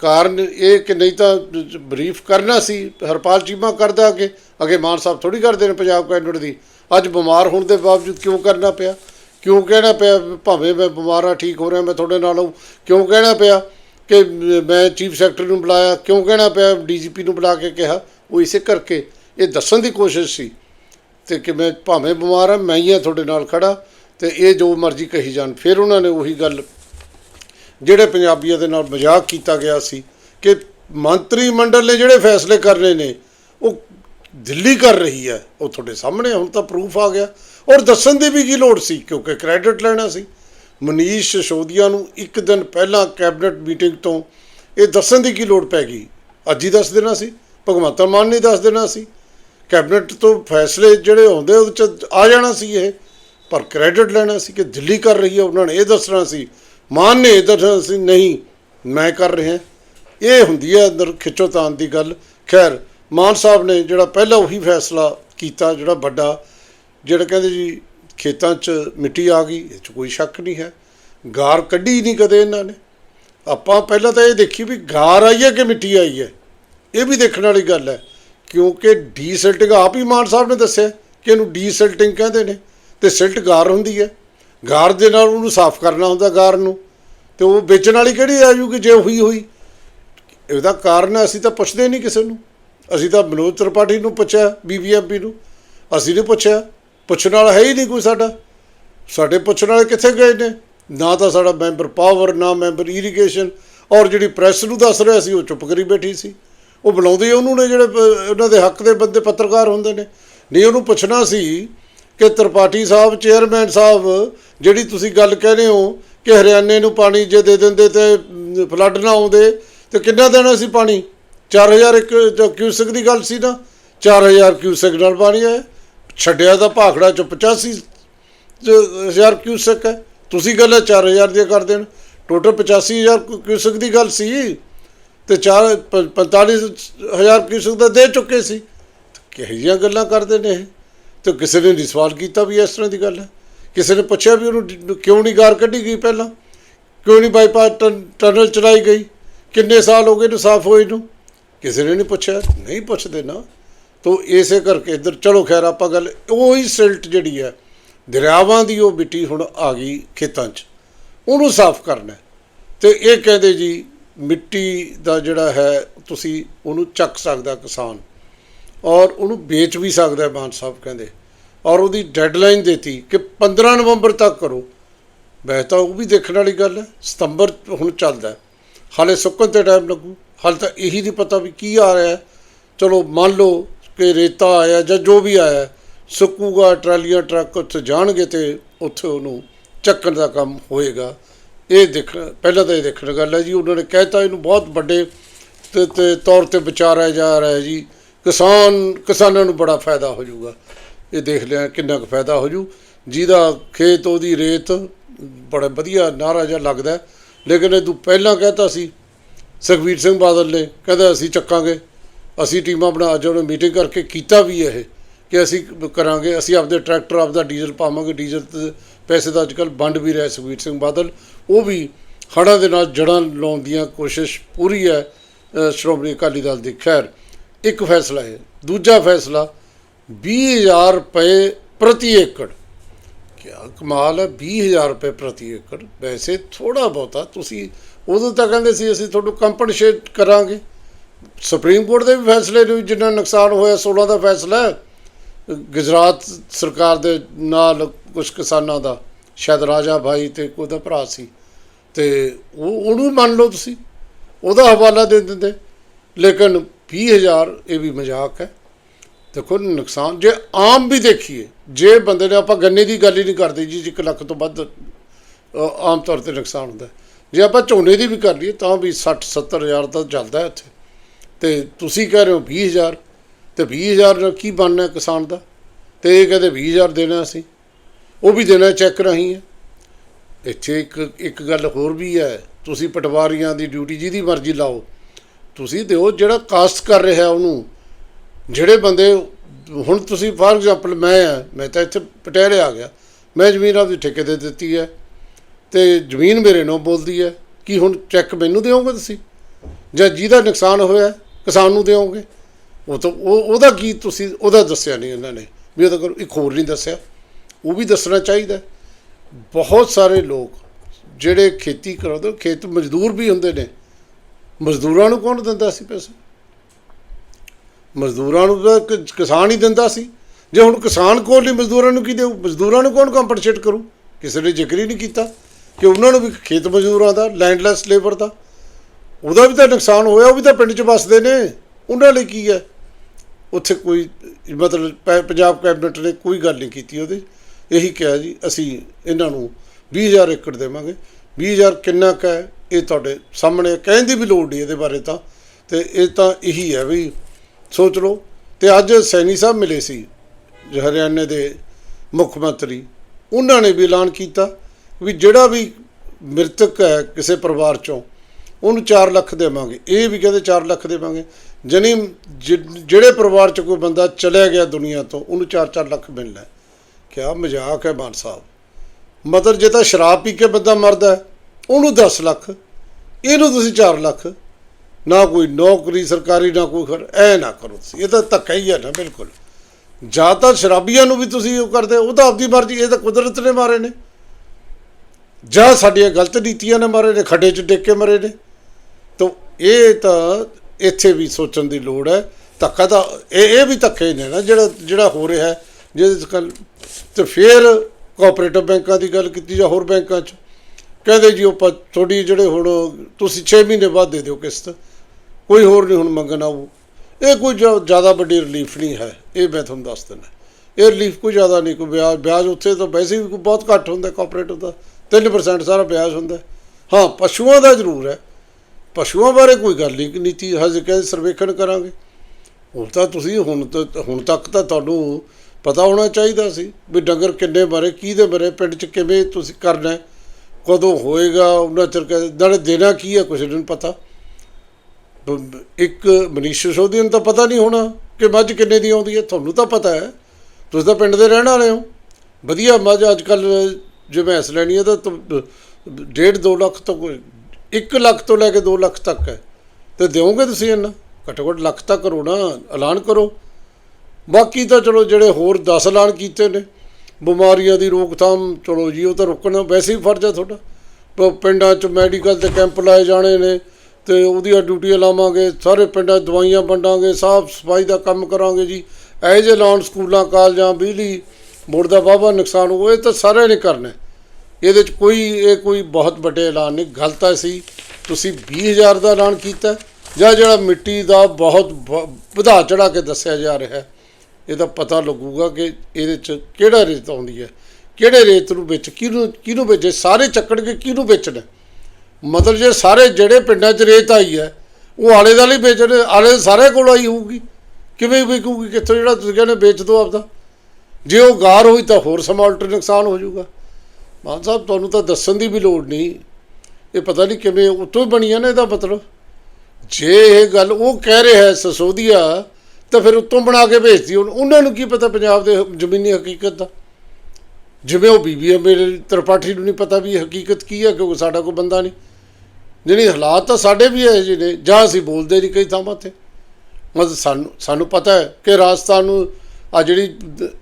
Speaker 1: ਕਾਰਨ ਇਹ ਕਿ ਨਹੀਂ ਤਾਂ ਬਰੀਫ ਕਰਨਾ ਸੀ, ਹਰਪਾਲ ਚੀਮਾ ਕਰਦਾ ਅੱਗੇ, ਅਗੇ ਮਾਨ ਸਾਹਿਬ ਥੋੜੀ ਕਰਦੇ ਨੇ ਪੰਜਾਬ ਕੈਬਨਿਟ ਦੀ। ਅੱਜ ਬਿਮਾਰ ਹੋਣ ਦੇ ਬਾਵਜੂਦ ਕਿਉਂ ਕਰਨਾ ਪਿਆ? ਕਿਉਂ ਕਹਿਣਾ ਪਿਆ ਭਾਵੇਂ ਮੈਂ ਬਿਮਾਰ ਆ ਠੀਕ ਹੋ ਰਿਹਾ, ਮੈਂ ਤੁਹਾਡੇ ਨਾਲ ਹੂੰ, ਕਿਉਂ ਕਹਿਣਾ ਪਿਆ ਕਿ ਮੈਂ ਚੀਫ ਸੈਕਟਰੀ ਨੂੰ ਬੁਲਾਇਆ? ਕਿਉਂ ਕਹਿਣਾ ਪਿਆ ਡੀਜੀਪੀ ਨੂੰ ਬੁਲਾ ਕੇ ਕਿਹਾ? ਉਹ ਇਸੇ ਕਰਕੇ ਇਹ ਦੱਸਣ ਦੀ ਕੋਸ਼ਿਸ਼ ਸੀ ਤੇ ਕਿ ਮੈਂ ਭਾਵੇਂ ਬਿਮਾਰ ਆ ਮੈਂ ਹੀ ਆ ਤੁਹਾਡੇ ਨਾਲ ਖੜਾ ਤੇ ਇਹ ਜੋ ਮਰਜ਼ੀ ਕਹੀ ਜਾਣ, ਫਿਰ ਉਹਨਾਂ ਨੇ ਉਹੀ ਗੱਲ ਜਿਹੜੇ ਪੰਜਾਬੀਆਂ ਦੇ ਨਾਲ ਮਜ਼ਾਕ ਕੀਤਾ ਗਿਆ ਸੀ ਕਿ ਮੰਤਰੀ ਮੰਡਲ ਨੇ ਜਿਹੜੇ ਫੈਸਲੇ ਕਰ ਰਹੇ ਨੇ, ਉਹ ਦਿੱਲੀ ਕਰ ਰਹੀ ਹੈ। ਉਹ ਤੁਹਾਡੇ ਸਾਹਮਣੇ ਹੁਣ ਤਾਂ ਪ੍ਰੂਫ ਆ ਗਿਆ। ਔਰ ਦੱਸਣ ਦੀ ਵੀ ਕੀ ਲੋੜ ਸੀ? ਕਿਉਂਕਿ ਕ੍ਰੈਡਿਟ ਲੈਣਾ ਸੀ। ਮਨੀਸ਼ ਸਿਸੋਦੀਆ ਨੂੰ ਇੱਕ ਦਿਨ ਪਹਿਲਾਂ ਕੈਬਨਿਟ ਮੀਟਿੰਗ ਤੋਂ ਇਹ ਦੱਸਣ ਦੀ ਕੀ ਲੋੜ ਪੈ ਗਈ? ਅੱਜ ਹੀ ਦੱਸ ਦੇਣਾ ਸੀ। ਭਗਵੰਤ ਮਾਨ ਨੇ ਦੱਸ ਦੇਣਾ ਸੀ। ਕੈਬਨਿਟ ਤੋਂ ਫੈਸਲੇ ਜਿਹੜੇ ਆਉਂਦੇ, ਉਹਦੇ ਚ ਆ ਜਾਣਾ ਸੀ ਇਹ। ਪਰ ਕ੍ਰੈਡਿਟ ਲੈਣਾ ਸੀ ਕਿ ਦਿੱਲੀ ਕਰ ਰਹੀ ਹੈ। ਉਹਨਾਂ ਨੇ ਇਹ ਦੱਸਣਾ ਸੀ ਮਾਨ ਨੇ ਇਹ ਦੱਸਣਾ ਨਹੀਂ, ਮੈਂ ਕਰ ਰਿਹਾ। ਇਹ ਹੁੰਦੀ ਹੈ ਅੰਦਰ ਖਿੱਚੋਤਾਣ ਦੀ ਗੱਲ। ਖੈਰ, ਮਾਨ ਸਾਹਿਬ ਨੇ ਜਿਹੜਾ ਪਹਿਲਾਂ ਉਹੀ ਫੈਸਲਾ ਕੀਤਾ, ਜਿਹੜਾ ਵੱਡਾ, ਜਿਹੜਾ ਕਹਿੰਦੇ ਜੀ ਖੇਤਾਂ 'ਚ ਮਿੱਟੀ ਆ ਗਈ, ਇਹ 'ਚ ਕੋਈ ਸ਼ੱਕ ਨਹੀਂ ਹੈ। ਗਾਰ ਕੱਢੀ ਨਹੀਂ ਕਦੇ ਇਹਨਾਂ ਨੇ। ਆਪਾਂ ਪਹਿਲਾਂ ਤਾਂ ਇਹ ਦੇਖੀ ਵੀ ਗਾਰ ਆਈ ਹੈ ਕਿ ਮਿੱਟੀ ਆਈ ਹੈ। ਇਹ ਵੀ ਦੇਖਣ ਵਾਲੀ ਗੱਲ ਹੈ। ਕਿਉਂਕਿ ਡੀਸਿਲਟਿੰਗ ਆਪ ਹੀ ਮਾਨ ਸਾਹਿਬ ਨੇ ਦੱਸਿਆ ਕਿ ਇਹਨੂੰ ਡੀਸਿਲਟਿੰਗ ਕਹਿੰਦੇ ਨੇ। ਤੇ ਸਿਲਟ ਗਾਰ ਹੁੰਦੀ ਹੈ। ਗਾਰ ਦੇ ਨਾਲ ਉਹਨੂੰ ਸਾਫ਼ ਕਰਨਾ ਹੁੰਦਾ ਗਾਰ ਨੂੰ, ਤੇ ਉਹ ਵੇਚਣ ਵਾਲੀ ਕਿਹੜੀ ਆ ਜੂਗੀ ਜੇ ਹੋਈ ਹੋਈ? ਇਹਦਾ ਕਾਰਨ ਅਸੀਂ ਤਾਂ ਪੁੱਛਦੇ ਨਹੀਂ ਕਿਸੇ ਨੂੰ। ਅਸੀਂ ਤਾਂ ਮਨੋਜ ਤ੍ਰਿਪਾਠੀ ਨੂੰ ਪੁੱਛਿਆ ਬੀਬੀਐਮਪੀ ਨੂੰ। ਅਸੀਂ ਨਹੀਂ ਪੁੱਛਿਆ। ਪੁੱਛਣ ਵਾਲਾ ਹੈ ਹੀ ਨਹੀਂ ਕੋਈ ਸਾਡਾ। ਸਾਡੇ ਪੁੱਛਣ ਵਾਲੇ ਕਿੱਥੇ ਗਏ ਨੇ? ਨਾ ਤਾਂ ਸਾਡਾ ਮੈਂਬਰ ਪਾਵਰ, ਨਾ ਮੈਂਬਰ ਇਰੀਗੇਸ਼ਨ। ਔਰ ਜਿਹੜੀ ਪ੍ਰੈਸ ਨੂੰ ਦੱਸ ਰਿਹਾ ਸੀ, ਉਹ ਚੁੱਪ ਕਰੀ ਬੈਠੀ ਸੀ। ਉਹ ਬੁਲਾਉਂਦੇ ਉਹਨੂੰ ਨੇ ਜਿਹੜੇ ਉਹਨਾਂ ਦੇ ਹੱਕ ਦੇ ਬੰਦੇ ਪੱਤਰਕਾਰ ਹੁੰਦੇ ਨੇ। ਨਹੀਂ, ਉਹਨੂੰ ਪੁੱਛਣਾ ਸੀ ਕਿ ਤ੍ਰਿਪਾਠੀ ਸਾਹਿਬ, ਚੇਅਰਮੈਨ ਸਾਹਿਬ ਜਿਹੜੀ ਤੁਸੀਂ ਗੱਲ ਕਹਿ ਰਹੇ ਹੋ ਕਿ ਹਰਿਆਣੇ ਨੂੰ ਪਾਣੀ ਜੇ ਦੇ ਦਿੰਦੇ ਤੇ ਫਲੱਡ ਨਾ ਆਉਂਦੇ, ਤੇ ਕਿੰਨਾ ਦੇਣਾ ਸੀ ਪਾਣੀ? 4000 ਇੱਕ ਕਿਊਸਕ ਦੀ ਗੱਲ ਸੀ ਨਾ। 4000 ਕਿਊਸਕ ਨਾਲ ਪਾਣੀ ਆਇਆ। ਛੱਡਿਆ ਤਾਂ ਭਾਖੜਾ ਚ 85 ਹਜ਼ਾਰ ਕਿਊਸਕ ਹੈ। ਤੁਸੀਂ ਗੱਲ ਹੈ 4000 ਦੀ ਕਰ ਦੇਣ। ਟੋਟਲ 85000 ਕਿਊਸਕ ਦੀ ਗੱਲ ਸੀ। ਤੇ 4 45000 ਕਿਊਸਕ ਦਾ ਦੇ ਚੁੱਕੇ ਸੀ। ਕਿਹੋ ਜਿਹੀਆਂ ਗੱਲਾਂ ਕਰਦੇ ਨੇ ਇਹ? ਤੇ ਕਿਸੇ ਨੇ ਨਹੀਂ ਸਵਾਲ ਕੀਤਾ ਵੀ ਇਸ ਤਰ੍ਹਾਂ ਦੀ ਗੱਲ ਹੈ। ਕਿਸੇ ਨੇ ਪੁੱਛਿਆ ਵੀ ਉਹਨੂੰ ਕਿਉਂ ਨਹੀਂ ਗਾਰ ਕੱਢੀ ਗਈ ਪਹਿਲਾਂ? ਕਿਉਂ ਨਹੀਂ ਬਾਈਪਾਸ ਟਨ- ਟਨਲ ਚਲਾਈ ਗਈ? ਕਿੰਨੇ ਸਾਲ ਹੋ ਗਏ ਨੂੰ ਸਾਫ਼ ਹੋਏ ਨੂੰ? ਕਿਸੇ ਨੇ ਨਹੀਂ ਪੁੱਛਿਆ। ਨਹੀਂ ਪੁੱਛਦੇ ਨਾ। ਤੋ ਇਸੇ ਕਰਕੇ ਇੱਧਰ ਚਲੋ ਖੈਰ, ਆਪਾਂ ਗੱਲ ਉਹੀ ਸਿਲਟ ਜਿਹੜੀ ਹੈ, ਦਰਿਆਵਾਂ ਦੀ ਉਹ ਮਿੱਟੀ ਹੁਣ ਆ ਗਈ ਖੇਤਾਂ 'ਚ। ਉਹਨੂੰ ਸਾਫ਼ ਕਰਨਾ ਹੈ। ਤੇ ਇਹ ਕਹਿੰਦੇ ਜੀ, ਮਿੱਟੀ ਦਾ ਜਿਹੜਾ ਹੈ, ਤੁਸੀਂ ਉਹਨੂੰ ਚੱਕ ਸਕਦਾ ਕਿਸਾਨ। ਔਰ ਉਹਨੂੰ ਵੇਚ ਵੀ ਸਕਦਾ ਮਾਨ ਸਾਹਿਬ ਕਹਿੰਦੇ। ਔਰ ਉਹਦੀ ਡੈਡਲਾਈਨ ਦਿੱਤੀ ਕਿ 15 ਨਵੰਬਰ ਤੱਕ ਕਰੋ। ਵੈਸੇ ਤਾਂ ਉਹ ਵੀ ਦੇਖਣ ਵਾਲੀ ਗੱਲ ਹੈ, ਸਤੰਬਰ ਹੁਣ ਚੱਲਦਾ ਹਾਲੇ ਸੁੱਕਣ ਤੇ ਟਾਈਮ ਲੱਗੂ। ਹਾਲੇ ਤਾਂ ਇਹੀ ਨਹੀਂ ਪਤਾ ਵੀ ਕੀ ਆ ਰਿਹਾ ਚਲੋ ਮੰਨ ਲਓ ਕਿ ਰੇਤਾ ਆਇਆ ਜਾਂ ਜੋ ਵੀ ਆਇਆ, ਸੁੱਕੂਗਾ, ਟਰਾਲੀਆਂ, ਟਰੱਕ ਉੱਥੇ ਜਾਣਗੇ ਤੇ ਉੱਥੇ ਉਹਨੂੰ ਚੱਕਣ ਦਾ ਕੰਮ ਹੋਏਗਾ। ਇਹ ਦੇਖ ਪਹਿਲਾਂ ਤਾਂ ਇਹ ਦੇਖਣ ਗੱਲ ਹੈ ਜੀ, ਉਹਨਾਂ ਨੇ ਕਹਿਤਾ ਇਹਨੂੰ ਬਹੁਤ ਵੱਡੇ ਤੇ ਤੇ ਤੌਰ ਤੇ ਵਿਚਾਰਿਆ ਜਾ ਰਿਹਾ ਹੈ ਜੀ। ਕਿਸਾਨ, ਕਿਸਾਨਾਂ ਨੂੰ ਬੜਾ ਫਾਇਦਾ ਹੋ ਜਾਊਗਾ। ਇਹ ਦੇਖ ਲਿਆ ਕਿੰਨਾ ਕੁ ਫਾਇਦਾ ਹੋ ਜੂ। ਜਿਹਦਾ ਖੇਤ, ਉਹਦੀ ਰੇਤ ਬੜਾ ਵਧੀਆ ਨਾਰਾ ਜਿਹਾ ਲੱਗਦਾ। ਲੇਕਿਨ ਇਹ ਤੋਂ ਪਹਿਲਾਂ ਕਹਿਤਾ ਸੀ, ਸੁਖਬੀਰ ਸਿੰਘ ਬਾਦਲ ਨੇ, ਕਹਿੰਦਾ ਅਸੀਂ ਚੱਕਾਂਗੇ। ਅਸੀਂ ਟੀਮਾਂ ਬਣਾ ਅੱਜ ਉਹਨੇ ਮੀਟਿੰਗ ਕਰਕੇ ਕੀਤਾ ਵੀ ਇਹ, ਕਿ ਅਸੀਂ ਕਰਾਂਗੇ। ਅਸੀਂ ਆਪਦੇ ਟਰੈਕਟਰ, ਆਪਦਾ ਡੀਜ਼ਲ ਪਾਵਾਂਗੇ। ਡੀਜ਼ਲ ਪੈਸੇ ਦਾ ਅੱਜਕੱਲ ਵੰਡ ਵੀ ਰਿਹਾ ਸੁਖਬੀਰ ਸਿੰਘ ਬਾਦਲ। ਉਹ ਵੀ ਹੜ੍ਹਾਂ ਦੇ ਨਾਲ ਜੜਾਂ ਲਾਉਣ ਦੀਆਂ ਕੋਸ਼ਿਸ਼ ਪੂਰੀ ਹੈ ਸ਼੍ਰੋਮਣੀ ਅਕਾਲੀ ਦਲ ਦੀ। ਖੈਰ, ਇੱਕ ਫੈਸਲਾ ਹੈ ਦੂਜਾ ਫੈਸਲਾ 20000 ਰੁਪਏ ਪ੍ਰਤੀ ਏਕੜ। ਕਿਆ ਕਮਾਲ ਹੈ 20000 ਰੁਪਏ ਪ੍ਰਤੀ ਏਕੜ। ਵੈਸੇ ਥੋੜਾ ਬਹੁਤਾ, ਤੁਸੀਂ ਉਦੋਂ ਤਾਂ ਕਹਿੰਦੇ ਸੀ ਅਸੀਂ ਤੁਹਾਨੂੰ ਕੰਪਨਸੇਟ ਕਰਾਂਗੇ। ਸੁਪਰੀਮ ਕੋਰਟ ਦੇ ਵੀ ਫੈਸਲੇ ਨੇ ਵੀ ਜਿੰਨਾ ਨੁਕਸਾਨ ਹੋਇਆ 16 ਦਾ ਫੈਸਲਾ ਗੁਜਰਾਤ ਸਰਕਾਰ ਦੇ ਨਾਲ ਕੁਝ ਕਿਸਾਨਾਂ ਦਾ, ਸ਼ਾਇਦ ਰਾਜਾ ਭਾਈ ਤੇ ਉਹਦਾ ਭਰਾ ਸੀ। ਤੇ ਉਹ, ਉਹਨੂੰ ਮੰਨ ਲਓ ਤੁਸੀਂ, ਉਹਦਾ ਹਵਾਲਾ ਦੇ ਦਿੰਦੇ। ਲੇਕਿਨ 20000 ਇਹ ਵੀ ਮਜ਼ਾਕ ਹੈ। ਦੇਖੋ ਨੁਕਸਾਨ ਜੇ ਆਮ ਵੀ ਦੇਖੀਏ, ਜੇ ਬੰਦੇ ਨੇ ਆਪਾਂ ਗੰਨੇ ਦੀ ਗੱਲ ਹੀ ਨਹੀਂ ਕਰਦੇ ਜੀ 1 ਲੱਖ ਤੋਂ ਵੱਧ ਆਮ ਤੌਰ ਤੇ ਨੁਕਸਾਨ ਹੁੰਦਾ ਜੇ ਆਪਾਂ ਝੋਨੇ ਦੀ ਵੀ ਕਰ ਲਈਏ, ਤਾਂ ਵੀ 60 70 ਹਜ਼ਾਰ ਦਾ ਚੱਲਦਾ ਇੱਥੇ। ਤੇ ਤੁਸੀਂ ਕਹਿ ਰਹੇ ਹੋ 20000 ਤੇ 20000 ਹਜ਼ਾਰ ਕੀ ਬਣਨਾ ਕਿਸਾਨ ਦਾ? ਤੇ ਇਹ ਕਹਿੰਦੇ 20000 ਦੇਣਾ ਅਸੀਂ। ਉਹ ਵੀ ਦੇਣਾ ਚੈੱਕ ਰਾਹੀਂ ਹੈ। ਇੱਥੇ ਇੱਕ ਇੱਕ ਗੱਲ ਹੋਰ ਵੀ ਹੈ, ਤੁਸੀਂ ਪਟਵਾਰੀਆਂ ਦੀ ਡਿਊਟੀ ਜਿਹਦੀ ਮਰਜ਼ੀ ਲਾਓ, ਤੁਸੀਂ ਦਿਓ ਜਿਹੜਾ ਕਾਸਟ ਕਰ ਰਿਹਾ ਉਹਨੂੰ। ਜਿਹੜੇ ਬੰਦੇ ਹੁਣ ਤੁਸੀਂ ਫਾਰ ਐਗਜ਼ਾਮਪਲ ਮੈਂ ਆ, ਮੈਂ ਤਾਂ ਇੱਥੇ ਪਟਿਆਲੇ ਆ ਗਿਆ। ਮੈਂ ਜ਼ਮੀਨ ਆਪਦੀ ਠੇਕੇ ਦੇ ਦਿੱਤੀ ਹੈ ਤੇ ਜ਼ਮੀਨ ਮੇਰੇ ਨੂੰ ਬੋਲਦੀ ਹੈ। ਕੀ ਹੁਣ ਚੈੱਕ ਮੈਨੂੰ ਦਿਓਗੇ ਤੁਸੀਂ? ਜਾਂ ਜਿਹਦਾ ਨੁਕਸਾਨ ਹੋਇਆ, ਕਿਸਾਨ ਨੂੰ ਦਿਓਗੇ? ਉਹ ਤਾਂ ਉਹ, ਉਹਦਾ ਕੀ ਤੁਸੀਂ, ਉਹਦਾ ਦੱਸਿਆ ਨਹੀਂ ਉਹਨਾਂ ਨੇ ਵੀ ਉਹਦਾ ਕੋਲ ਇੱਕ ਹੋਰ ਨਹੀਂ ਦੱਸਿਆ। ਉਹ ਵੀ ਦੱਸਣਾ ਚਾਹੀਦਾ। ਬਹੁਤ ਸਾਰੇ ਲੋਕ ਜਿਹੜੇ ਖੇਤੀ ਕਰਦੇ, ਖੇਤ ਮਜ਼ਦੂਰ ਵੀ ਹੁੰਦੇ ਨੇ, ਮਜ਼ਦੂਰਾਂ ਨੂੰ ਕੌਣ ਦਿੰਦਾ ਸੀ ਪੈਸੇ? ਮਜ਼ਦੂਰਾਂ ਨੂੰ ਤਾਂ ਕਿ- ਕਿਸਾਨ ਹੀ ਦਿੰਦਾ ਸੀ। ਜੇ ਹੁਣ ਕਿਸਾਨ ਕੋਲ ਨਹੀਂ ਮਜ਼ਦੂਰਾਂ ਨੂੰ ਕੀ ਦੇਊ? ਮਜ਼ਦੂਰਾਂ ਨੂੰ ਕੌਣ ਕੰਪਨਸੇਟ ਕਰੂ? ਕਿਸੇ ਨੇ ਜ਼ਿਕਰ ਹੀ ਨਹੀਂ ਕੀਤਾ ਕਿ ਉਹਨਾਂ ਨੂੰ ਵੀ ਖੇਤ ਮਜ਼ਦੂਰਾਂ ਦਾ ਲੈਂਡਲੈਸ ਲੇਬਰ ਦਾ। ਉਹਦਾ ਵੀ ਤਾਂ ਨੁਕਸਾਨ ਹੋਇਆ, ਉਹ ਵੀ ਤਾਂ ਪਿੰਡ 'ਚ ਵੱਸਦੇ ਨੇ। ਉਹਨਾਂ ਲਈ ਕੀ ਹੈ? ਉੱਥੇ ਕੋਈ ਮਤਲਬ ਪ- ਪੰਜਾਬ ਕੈਬਨਿਟ ਨੇ ਕੋਈ ਗੱਲ ਨਹੀਂ ਕੀਤੀ ਉਹਦੇ। ਇਹੀ ਕਿਹਾ ਜੀ, ਅਸੀਂ ਇਹਨਾਂ ਨੂੰ 20000 ਏਕੜ ਦੇਵਾਂਗੇ। 20000 ਕਿੰਨਾ ਕੁ ਹੈ? ਇਹ ਤੁਹਾਡੇ ਸਾਹਮਣੇ ਕਹਿਣ ਦੀ ਵੀ ਲੋੜ ਨਹੀਂ ਇਹਦੇ ਬਾਰੇ ਤਾਂ। ਤੇ ਇਹ ਤਾਂ ਇਹੀ ਹੈ ਵੀ ਸੋਚ ਲਓ। ਤੇ ਅੱਜ ਸੈਣੀ ਸਾਹਿਬ ਮਿਲੇ ਸੀ, ਹਰਿਆਣੇ ਦੇ ਮੁੱਖ ਮੰਤਰੀ। ਉਹਨਾਂ ਨੇ ਵੀ ਐਲਾਨ ਕੀਤਾ ਵੀ ਜਿਹੜਾ ਵੀ ਮ੍ਰਿਤਕ ਹੈ ਕਿਸੇ ਪਰਿਵਾਰ ਚੋਂ, ਉਹਨੂੰ 4 ਲੱਖ ਦੇਵਾਂਗੇ। ਇਹ ਵੀ ਕਹਿੰਦੇ 4 ਲੱਖ ਦੇਵਾਂਗੇ। ਜਨੀ ਜਿਹੜੇ ਪਰਿਵਾਰ ਚ ਕੋਈ ਬੰਦਾ ਚਲਿਆ ਗਿਆ ਦੁਨੀਆ ਤੋਂ, ਉਹਨੂੰ 4-4 ਲੱਖ ਮਿਲਣਾ ਕਿਆ ਮਜ਼ਾਕ ਹੈ ਮਾਨ ਸਾਹਿਬ। ਮਤਲਬ ਜੇ ਤਾਂ ਸ਼ਰਾਬ ਪੀ ਕੇ ਬੰਦਾ ਮਰਦਾ ਉਹਨੂੰ 10 ਲੱਖ, ਇਹਨੂੰ ਤੁਸੀਂ 4 ਲੱਖ। ਨਾ ਕੋਈ ਨੌਕਰੀ ਸਰਕਾਰੀ, ਨਾ ਕੋਈ ਖਰ ਐ ਨਾ ਕਰੋ ਤੁਸੀਂ। ਇਹ ਤਾਂ ਧੱਕਾ ਹੀ ਹੈ ਨਾ, ਬਿਲਕੁਲ। ਜਾਂ ਤਾਂ ਸ਼ਰਾਬੀਆਂ ਨੂੰ ਵੀ ਤੁਸੀਂ ਉਹ ਕਰਦੇ ਉਹ ਤਾਂ ਆਪਦੀ ਮਰਜ਼ੀ, ਇਹ ਤਾਂ ਕੁਦਰਤ ਨੇ ਮਾਰੇ ਨੇ। ਜਾਂ ਸਾਡੀਆਂ ਗਲਤ ਨੀਤੀਆਂ ਨੇ ਮਾਰੇ ਨੇ, ਖੱਡੇ 'ਚ ਡਿੱਗ ਕੇ ਮਰੇ ਨੇ। ਤਾਂ ਇਹ ਤਾਂ ਇੱਥੇ ਵੀ ਸੋਚਣ ਦੀ ਲੋੜ ਹੈ। ਧੱਕਾ ਤਾਂ, ਇਹ ਇਹ ਵੀ ਧੱਕੇ ਨੇ ਨਾ, ਜਿਹੜਾ ਜਿਹੜਾ ਹੋ ਰਿਹਾ ਹੈ। ਜਿਹਦੇ ਕੱਲ ਤੇ ਫਿਰ ਕੋਆਪਰੇਟਿਵ ਬੈਂਕਾਂ ਦੀ ਗੱਲ ਕੀਤੀ ਜਾਂ ਹੋਰ ਬੈਂਕਾਂ 'ਚ। ਕਹਿੰਦੇ ਜੀ ਉਹ ਪ- ਤੁਹਾਡੀ ਜਿਹੜੇ ਹੁਣ ਤੁਸੀਂ 6 ਮਹੀਨੇ ਬਾਅਦ ਦੇ ਦਿਓ ਕਿਸ਼ਤ। ਕੋਈ ਹੋਰ ਨਹੀਂ ਹੁਣ ਮੰਗਣਾ ਉਹ ਇਹ ਕੋਈ ਜ਼ਿਆ- ਜ਼ਿਆਦਾ ਵੱਡੀ ਰਿਲੀਫ ਨਹੀਂ ਹੈ, ਇਹ ਮੈਂ ਤੁਹਾਨੂੰ ਦੱਸ ਦਿੰਦਾ। ਇਹ ਰਿਲੀਫ ਕੋਈ ਜ਼ਿਆਦਾ ਨਹੀਂ, ਕੋਈ ਵਿਆਜ ਵਿਆਜ ਉੱਥੇ ਤਾਂ ਵੈਸੇ ਵੀ ਕੋਈ ਬਹੁਤ ਘੱਟ ਹੁੰਦਾ ਕੋਆਪਰੇਟਿਵ ਦਾ 3% ਸਾਰਾ ਵਿਆਜ ਹੁੰਦਾ। ਹਾਂ, ਪਸ਼ੂਆਂ ਦਾ ਜ਼ਰੂਰ ਹੈ। ਪਸ਼ੂਆਂ ਬਾਰੇ ਕੋਈ ਗੱਲ ਨਹੀਂ, ਨੀਤੀ ਹਜੇ ਕਹਿੰਦੇ ਸਰਵੇਖਣ ਕਰਾਂਗੇ। ਹੁਣ ਤਾਂ ਤੁਸੀਂ ਹੁਣ ਤਾਂ, ਹੁਣ ਤੱਕ ਤਾਂ ਤੁਹਾਨੂੰ ਪਤਾ ਹੋਣਾ ਚਾਹੀਦਾ ਸੀ ਵੀ ਡੰਗਰ ਕਿੰਨੇ ਬਾਰੇ ਕਿਹਦੇ ਬਾਰੇ ਪਿੰਡ 'ਚ ਕਿਵੇਂ ਤੁਸੀਂ ਕਰਨਾ ਕਦੋਂ ਹੋਏਗਾ, ਉਹਨਾਂ ਚਿਰ ਕਹਿੰਦੇ ਦੇਣਾ ਕੀ ਹੈ ਕੁਛ ਨਹੀਂ ਪਤਾ। ਇੱਕ ਮਨੀਸ਼ ਸਿਸੋਦੀਆ ਨੂੰ ਤਾਂ ਪਤਾ ਨਹੀਂ ਹੋਣਾ ਕਿ ਮੱਝ ਕਿੰਨੇ ਦੀ ਆਉਂਦੀ ਹੈ, ਤੁਹਾਨੂੰ ਤਾਂ ਪਤਾ ਹੈ। ਤੁਸੀਂ ਤਾਂ ਪਿੰਡ ਦੇ ਰਹਿਣ ਵਾਲੇ ਹੋ। ਵਧੀਆ ਮੱਝ ਅੱਜ ਕੱਲ ਜੇ ਭੈਂਸ ਲੈਣੀ ਹੈ ਤਾਂ ਤੁ- ਡੇਢ 2 ਲੱਖ ਤੋਂ ਕੋਈ 1 ਲੱਖ ਤੋਂ ਲੈ ਕੇ 2 ਲੱਖ ਤੱਕ ਹੈ। ਤੇ ਦਿਓਗੇ ਤੁਸੀਂ ਇਹਨਾਂ ਘੱਟੋ ਘੱਟ ਲੱਖ ਤੱਕ ਰੋਣਾ ਐਲਾਨ ਕਰੋ। ਬਾਕੀ ਤਾਂ ਚਲੋ ਜਿਹੜੇ ਹੋਰ 10 ਐਲਾਨ ਕੀਤੇ ਨੇ, ਬਿਮਾਰੀਆਂ ਦੀ ਰੋਕਥਾਮ, ਚਲੋ ਜੀ ਉਹ ਤਾਂ ਰੁਕਣਾ, ਵੈਸੇ ਹੀ ਫਰਜ਼ ਹੈ ਤੁਹਾਡਾ। ਪਿੰਡਾਂ 'ਚ ਮੈਡੀਕਲ ਦੇ ਕੈਂਪ ਲਾਏ ਜਾਣੇ ਨੇ ਤੇ ਉਹਦੀਆਂ ਡਿਊਟੀਆਂ ਲਾਵਾਂਗੇ, ਸਾਰੇ ਪਿੰਡਾਂ 'ਚ ਦਵਾਈਆਂ ਵੰਡਾਂਗੇ, ਸਾਫ਼ ਸਫ਼ਾਈ ਦਾ ਕੰਮ ਕਰਾਂਗੇ ਜੀ। ਇਹੋ ਜਿਹੇ ਲਾਉਣ ਸਕੂਲਾਂ, ਕਾਲਜਾਂ, ਬਿਜਲੀ ਬੋਰਡ ਦਾ ਵਾਹਵਾ ਨੁਕਸਾਨ ਹੋ ਇਹ ਤਾਂ ਸਾਰਿਆਂ ਨੇ ਕਰਨਾ ਇਹਦੇ 'ਚ ਕੋਈ, ਇਹ ਕੋਈ ਬਹੁਤ ਵੱਡੇ ਐਲਾਨ ਨਹੀਂ, ਗਲਤ ਹੈ ਸੀ ਤੁਸੀਂ 20000 ਦਾ ਐਲਾਨ ਕੀਤਾ ਜਾਂ ਜਿਹੜਾ ਮਿੱਟੀ ਦਾ ਬਹੁਤ ਵ- ਵਧਾ ਚੜਾ ਕੇ ਦੱਸਿਆ ਜਾ ਰਿਹਾ ਹੈ, ਇਹਦਾ ਪਤਾ ਲੱਗੂਗਾ ਕਿ ਇਹਦੇ 'ਚ ਕਿਹੜਾ ਰੇਤ ਆਉਂਦੀ ਹੈ, ਕਿਹੜੇ ਰੇਤ ਨੂੰ ਵਿੱਚ, ਕਿਹਨੂੰ ਕਿਹਨੂੰ ਵੇਚੇ ਸਾਰੇ ਚੱਕਣਗੇ ਕਿਹਨੂੰ ਵੇਚਣਾ ਮਤਲਬ ਜੇ ਸਾਰੇ ਜਿਹੜੇ ਪਿੰਡਾਂ 'ਚ ਰੇਤ ਆਈ ਹੈ, ਉਹ ਆਲੇ ਦਾਲੇ ਵੇਚਣੇ, ਆਲੇ ਸਾਰੇ ਕੋਲ ਆਈ ਹੋਊਗੀ। ਕਿਵੇਂ ਵਿਕੂਗੀ? ਕਿੱਥੋਂ ਜਿਹੜਾ ਤੁਸੀਂ ਕਹਿੰਦੇ ਵੇਚ ਦਿਓ ਆਪਦਾ? ਜੇ ਉਹ ਗਾਰ ਹੋਈ ਤਾਂ ਹੋਰ ਸਮਾਲਟਰ ਨੁਕਸਾਨ ਹੋ ਜਾਊਗਾ। ਮਾਨ ਸਾਹਿਬ, ਤੁਹਾਨੂੰ ਤਾਂ ਦੱਸਣ ਦੀ ਵੀ ਲੋੜ ਨਹੀਂ। ਇਹ ਪਤਾ ਨਹੀਂ ਕਿਵੇਂ ਉੱਤੋਂ ਹੀ ਬਣੀਆਂ ਨੇ ਇਹਦਾ ਮਤਲਬ। ਜੇ ਇਹ ਗੱਲ ਉਹ ਕਹਿ ਰਿਹਾ ਹੈ ਸਸੋਦੀਆ, ਤਾਂ ਫਿਰ ਉੱਤੋਂ ਬਣਾ ਕੇ ਭੇਜਦੀ ਉਹਨੂੰ ਉਹਨਾਂ ਨੂੰ ਕੀ ਪਤਾ ਪੰਜਾਬ ਦੇ ਜ਼ਮੀਨੀ ਹਕੀਕਤ ਦਾ? ਜਿਵੇਂ ਉਹ ਬੀਬੀ ਮੇਰੇ ਤਰਪਾਠੀ ਨੂੰ ਨਹੀਂ ਪਤਾ ਵੀ ਹਕੀਕਤ ਕੀ ਹੈ, ਕਿਉਂਕਿ ਸਾਡਾ ਕੋਈ ਬੰਦਾ ਨਹੀਂ। ਜਿਹੜੀ ਹਾਲਾਤ ਤਾਂ ਸਾਡੇ ਵੀ ਹੈ ਜੀ ਨੇ, ਜਾਂ ਅਸੀਂ ਬੋਲਦੇ ਨਹੀਂ ਕਈ ਥਾਵਾਂ ਤੇ। ਮਤਲਬ ਸਾਨੂੰ ਸਾਨੂੰ ਪਤਾ ਹੈ ਕਿ ਰਾਜਸਥਾਨ ਨੂੰ ਆ ਜਿਹੜੀ